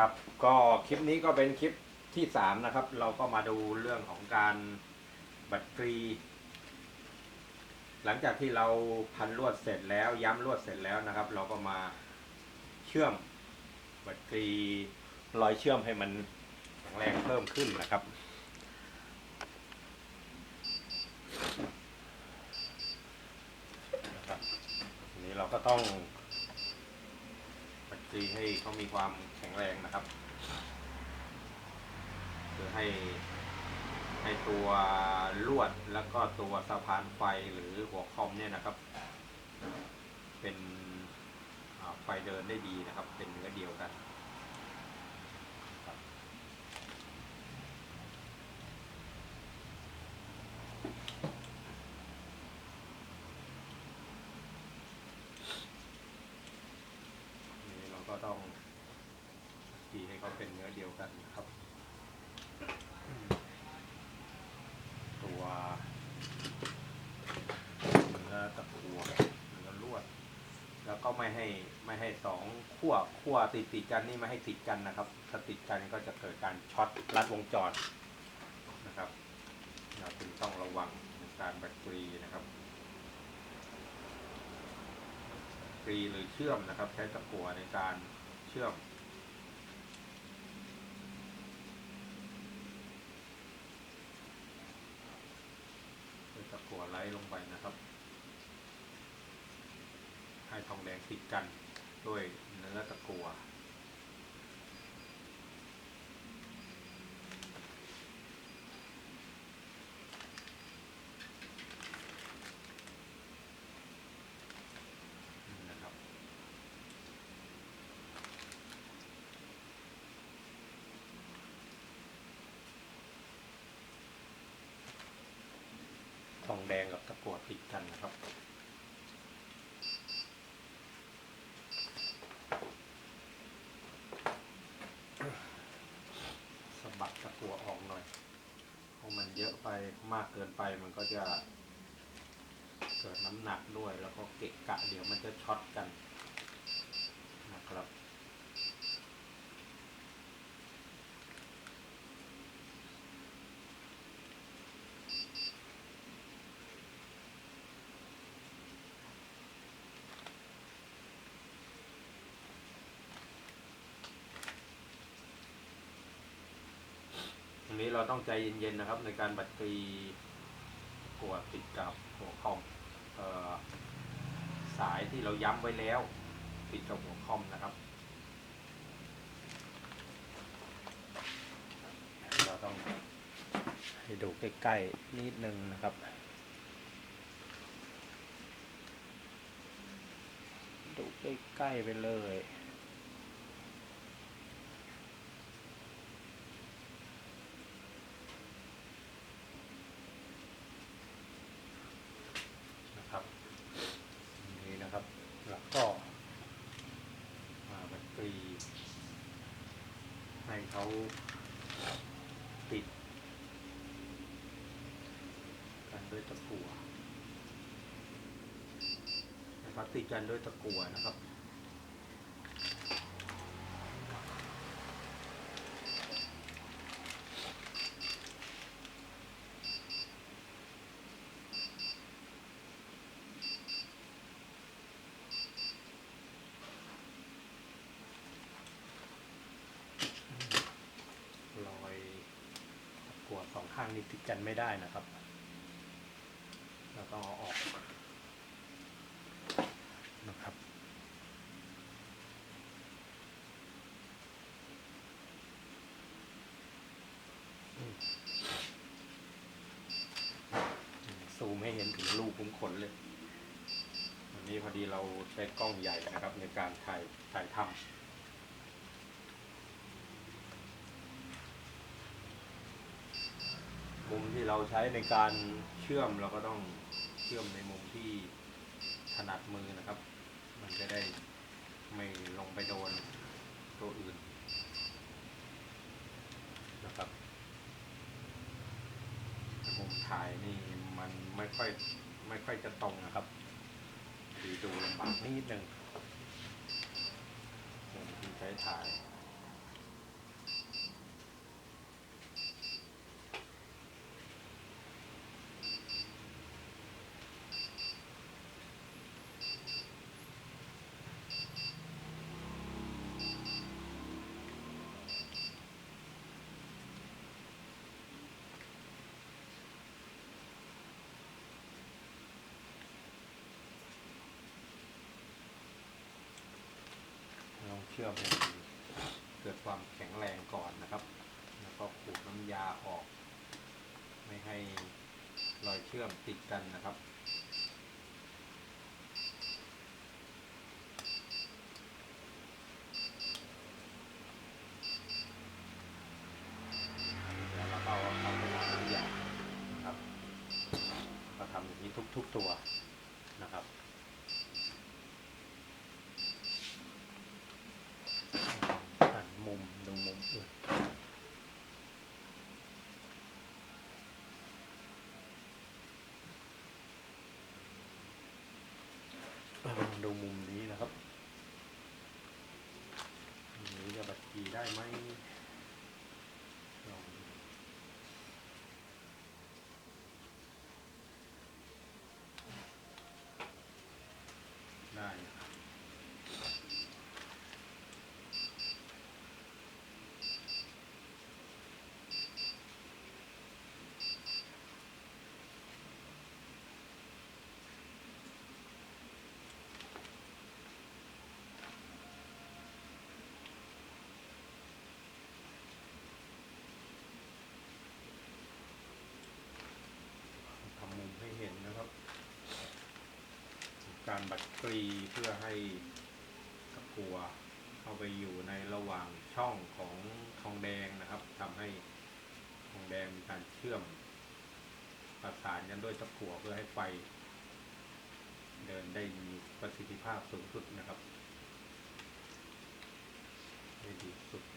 ครับก็คลิปนี้ก็เป็นคลิปที่สามนะครับ เราก็มาดูเรื่องของการบัตรกรี หลังจากที่เราพันลวดเสร็จแล้วย้ำลวดเสร็จแล้วนะครับ เราก็มาเชื่อมบัตรกรีรอยเชื่อมให้มันแข็งแรงเพิ่มขึ้นนะครับนี้เราก็ต้องปัดกรีให้เขามีความ แรงนะครับคือให้ให้ตัวลวดแล้วก็ตัวสะพานไฟหรือหัวคอมเนี่ยนะครับ เป็นไฟเดินได้ดีนะครับ เป็นเนื้อเดียวกันครับนี่เราก็ต้องกรีให้เขาเป็นเนื้อเดียว กันครับ ตัวเนื้อตะกัวเนื้อลวด แล้วก็ไม่ให้ไม่ให้สองขั้วขั้วติดติดกันนี่ไม่ให้ติดกันนะครับ ถ้าติดกันก็จะเกิดการช็อตรัดวงจรนะครับเราจึงต้องระวังในการแบตเตอรี่นะครับกรีหรือเชื่อมนะครับ ใช้ตะกั่วในการเชื่อม โดยตะกั่ วไล่ลงไปนะครับ ให้ทองแดงติดกันด้วยเนื้อตะกั่วนี่นะครับ ท องแดงกับตะกั่วติดกันนะครับสะบัดตะกั่วออกหน่อยเพราะมันเยอะไปมากเกินไปมันก็จะเกิดน้ำหนักด้วยแล้วก็เกะกะเดี๋ยวมันจะช็อตกันนะครับ อั นี้เราต้องใจเย็นๆนะครับ ในการบัดกรีกวดติดกับหัวคอมออสายที่เราย้ำไว้แล้ว ติดกับหัวคอมนะครับ เราต้องให้ดูใกล้ๆนิดนึงนะครับ ดูใกล้ๆไปเลย นะครับนี่นะครับ แล้วก็มาบัตรกรี ให้เขาติดกันด้วยตะกั่วนะครับติดกันด้วยตะกั่วนะครับ รอยตะกั่วสอง ข้างนี้ติดกันไม่ได้นะครับ เราต้องเอาออกนะครับซูมให้เห็นถึงรูขุมขนเลยวันนี้พอดีเราใช้กล้องใหญ่นะครับ ในการถ่ายถ่ายทำ มุมที่เราใช้ในการเชื่อมเราก็ต้องเชื่อมในมุมที่ถนัดมือนะครับ มันจะได้ไม่ลงไปโดนตัวอื่นนะครับมุมถ่ายนี่มันไม่ค่อยไม่ค่อยจะตรงนะครับดีดูลำบากนิดนึงมุมที่ใช้ถ่าย ชื่อมให้เกิดความแข็งแรงก่อนนะครับ แล้วก็ขูดน้ำยาออก ไม่ให้รอยเชื่อมติดกันนะครับเดี๋ยวเราก็เอาไปล้างน้ำยานะครับก็ทำอย่างนี้ทุกๆตัวนะครับ หันมุม ดูมุมนี้นะครับ นี้จะบัดกีได้ไหมลองดูได้นะครับ ทำมุมให้เห็นนะครับ การบัดกรีเพื่อให้ตะกัวเข้าไปอยู่ในระหว่างช่องของทองแดงนะครับทำให้ทองแดงมีการเชื่อมประสานกันด้วยตะกัวเพื่อให้ไฟ เดินได้มีประสิทธิภาพสูงสุดนะครับได้ดีสุด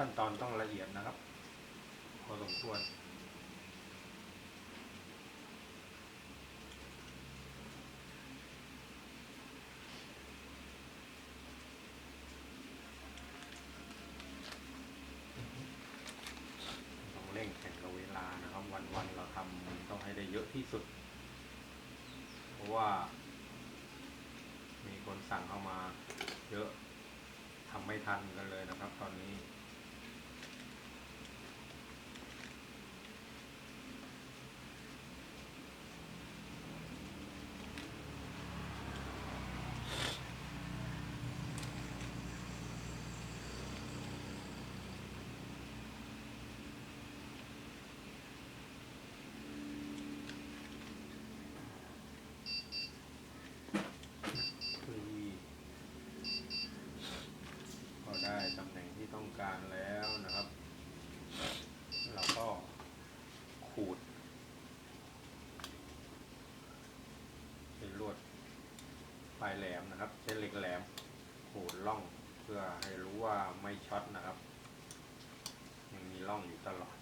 ขั้นตอนต้องละเอียดนะครับ พอสมควรต้องเร่งแข่งกับเวลานะครับ วันๆเราทำต้องให้ได้เยอะที่สุด เพราะว่า มีคนสั่งเข้ามาเยอะทำไม่ทันกันเลยนะครับ ตอนนี้ พอได้ตำแหน่งที่ต้องการแล้วนะครับ เราก็ขูดใช้ลวดป ลายแหลมนะครับ ใช้เหล็กแหลมขูดร่องเพื่อให้รู้ว่าไม่ช็อตนะครับ ยังมีร่องอยู่ตลอด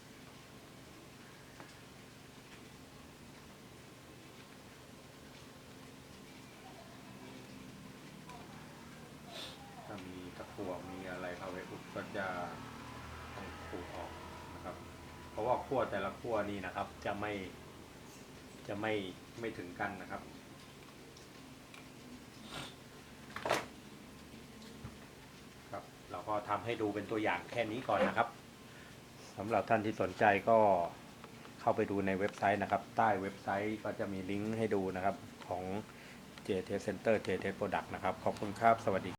ถ้ามีตะกั่วมีอะไรเข้าไปอุดก็จะต้องขูดออกนะครับ เพราะว่าขั้วแต่ละขั้วนี่นะครับ จะไม่จะไม่ไม่ถึงกันนะครับ เราก็ ทำให้ดูเป็นตัวอย่างแค่นี้ก่อนนะครับสำหรับท่านที่สนใจก็เข้าไปดูในเว็บไซต์นะครับ ใต้เว็บไซต์ก็จะมีลิงก์ให้ดูนะครับของ JT Center JT Product นะครับ ขอบคุณครับ สวัสดี